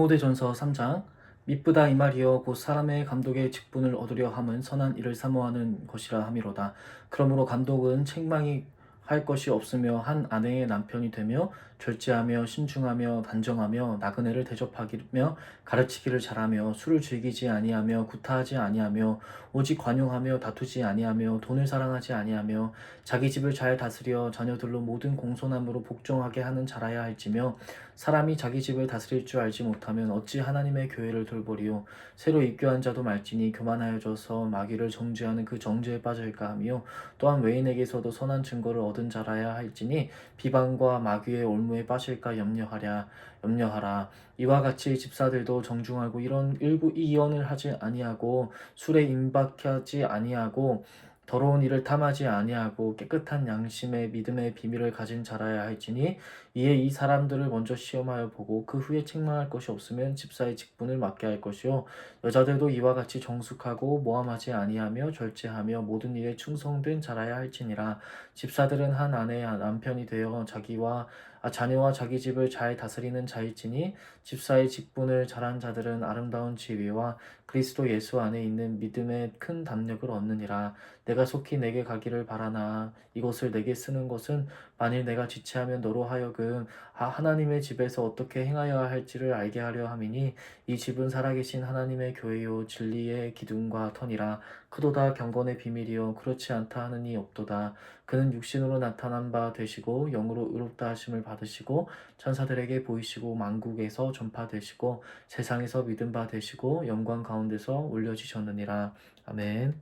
디모데전서 3장 미쁘다 이 말이여 곧 사람의 감독의 직분을 얻으려 함은 선한 일을 사모하는 것이라 함이로다. 그러므로 감독은 책망이 할 것이 없으며 한 아내의 남편이 되며 절제하며 신중하며 단정하며 나그네를 대접하기며 가르치기를 잘하며 술을 즐기지 아니하며 구타하지 아니하며 오직 관용하며 다투지 아니하며 돈을 사랑하지 아니하며 자기 집을 잘 다스려 자녀들로 모든 공손함으로 복종하게 하는 자라야 할지며 사람이 자기 집을 다스릴 줄 알지 못하면 어찌 하나님의 교회를 돌보리요? 새로 입교한 자도 말지니 교만하여져서 마귀를 정죄하는 그 정죄에 빠질까 하며 또한 외인에게서도 선한 증거를 얻은 자라야 할지니 비방과 마귀의 올무에 빠질까 염려하랴 염려하라. 이와 같이 집사들도 정중하고 이런 일부 이언을 하지 아니하고 술에 임박하지 아니하고 더러운 일을 탐하지 아니하고 깨끗한 양심의 믿음의 비밀을 가진 자라야 할지니 이에 이 사람들을 먼저 시험하여 보고 그 후에 책망할 것이 없으면 집사의 직분을 맡게 할 것이요. 여자들도 이와 같이 정숙하고 모함하지 아니하며 절제하며 모든 일에 충성된 자라야 할지니라. 집사들은 한 아내의 남편이 되어 자기와 아, 자녀와 자기 집을 잘 다스리는 자일지니 집사의 직분을 잘한 자들은 아름다운 지위와 그리스도 예수 안에 있는 믿음의 큰 담력을 얻느니라. 내가 속히 내게 가기를 바라나 이것을 내게 쓰는 것은 만일 내가 지체하면 너로 하여금 아, 하나님의 집에서 어떻게 행하여야 할지를 알게 하려 함이니 이 집은 살아계신 하나님의 교회요 진리의 기둥과 터니라. 크도다 경건의 비밀이요 그렇지 않다 하느니 없도다. 그는 육신으로 나타난 바 되시고 영으로 의롭다 하심을 받으시고 천사들에게 보이시고 만국에서 전파되시고 세상에서 믿음 바 되시고 영광 가운데서 올려지셨느니라. 아멘